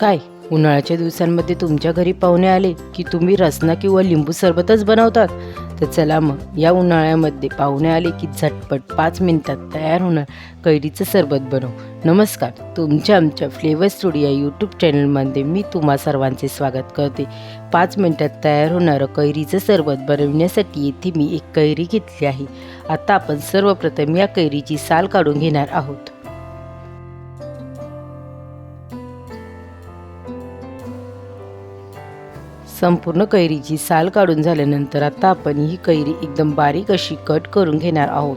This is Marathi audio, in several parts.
काय? उन्हाळ्याच्या दिवसांमध्ये तुमच्या घरी पाहुणे आले की तुम्ही रसना किंवा लिंबू सरबतच बनवतात? तर चला मग या उन्हाळ्यामध्ये पाहुणे आले की झटपट पाच मिनिटात तयार होणार कैरीचं सरबत बनव. नमस्कार तुमच्या आमच्या फ्लेवर स्टुडिओ या यूट्यूब चॅनलमध्ये मी तुम्हा सर्वांचे स्वागत करते. पाच मिनिटात तयार होणारं कैरीचं सरबत बनवण्यासाठी येथे मी एक कैरी घेतली आहे. आता आपण सर्वप्रथम या कैरीची साल काढून घेणार आहोत. संपूर्ण कैरीची साल काढून झाल्यानंतर आता आपण ही कैरी एकदम बारीक अशी कट करून घेणार आहोत.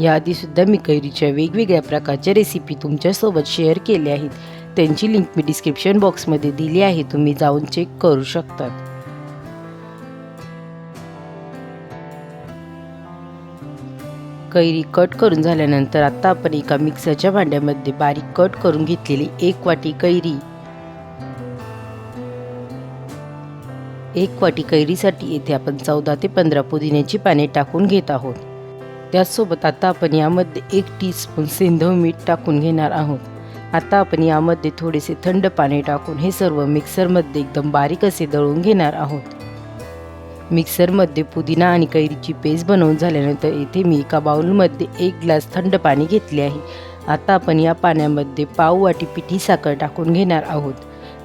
याआधी सुद्धा मी कैरीच्या वेगवेगळ्या प्रकारच्या रेसिपी तुमच्यासोबत शेअर केल्या आहेत. त्यांची लिंक मी डिस्क्रिप्शन बॉक्समध्ये दिली आहे. तुम्ही जाऊन चेक करू शकतात. कैरी कट करून झाल्यानंतर आत्ता आपण एका मिक्सरच्या भांड्यामध्ये बारीक कट करून घेतलेली एक वाटी कैरी. एक वाटी कैरीसाठी येथे आपण चौदा ते पंधरा पुदिन्याची पाने टाकून घेत आहोत. त्याचसोबत आता आपण यामध्ये एक टीस्पून सेंधव मीठ टाकून घेणार आहोत. आता आपण यामध्ये थोडेसे थंड पाणी टाकून हे सर्व मिक्सरमध्ये एकदम बारीक असे दळून घेणार आहोत. मिक्सरमध्ये पुदिना आणि कैरीची पेस्ट बनवून झाल्यानंतर येथे मी एका बाउलमध्ये एक ग्लास थंड पाणी घेतले आहे. आता आपण या पाण्यामध्ये पाव वाटी पिठी साखर टाकून घेणार आहोत.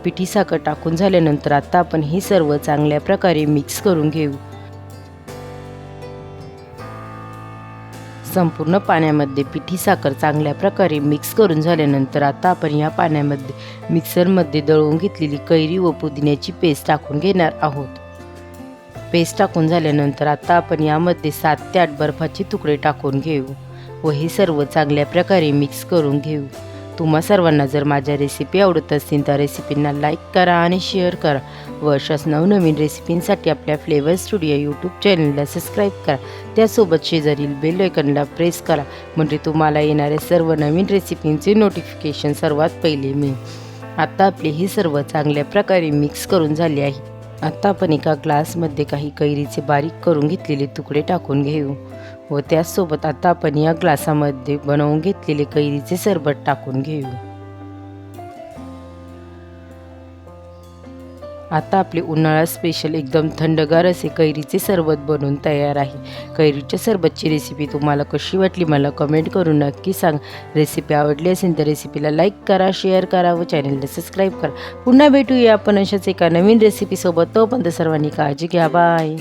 पिठी साखर टाकून झाल्यानंतर आता आपण हे सर्व चांगल्या प्रकारे मिक्स करून घेऊ. संपूर्ण पाण्यामध्ये पिठी साखर चांगल्या प्रकारे मिक्स करून झाल्यानंतर आता आपण या पाण्यामध्ये मिक्सरमध्ये दळून घेतलेली कैरी व पुदिन्याची पेस्ट टाकून घेणार आहोत. पेस्ट टाकून झाल्यानंतर आता आपण यामध्ये सात ते आठ बर्फाचे तुकडे टाकून घेऊ व हे सर्व चांगल्या प्रकारे मिक्स करून घेऊ. तुम्हा सर्वांना जर माझ्या रेसिपी आवडत असतील तर रेसिपींना लाईक करा आणि शेअर करा व अशाच नवनवीन रेसिपींसाठी आपल्या फ्लेवर स्टुडिओ यूट्यूब चॅनलला सबस्क्राईब करा. त्यासोबत शेजारील बेल आयकनला प्रेस करा म्हणजे तुम्हाला येणाऱ्या सर्व नवीन रेसिपींचे नोटिफिकेशन सर्वात पहिले मिळेल. आता आपले हे सर्व चांगल्या प्रकारे मिक्स करून झाले आहे. आत्ता आपण एका ग्लासमध्ये काही कैरीचे बारीक करून घेतलेले तुकडे टाकून घेऊ व त्याचसोबत आता आपण या ग्लासामध्ये बनवून घेतलेले कैरीचे सरबत टाकून घेऊ. आता आपले उन्हाळा स्पेशल एकदम थंडगार असे कैरीचे सरबत बनवून तयार आहे. कैरीच्या सरबतची रेसिपी तुम्हाला कशी वाटली मला कमेंट करून नक्की सांग. रेसिपी आवडली असेल तर रेसिपीला लाईक करा शेअर करा व चॅनलला सबस्क्राईब करा. पुन्हा भेटूया आपण अशाच एका नवीन रेसिपीसोबत तोपर्यंत सर्वांनी काळजी घ्या. बाय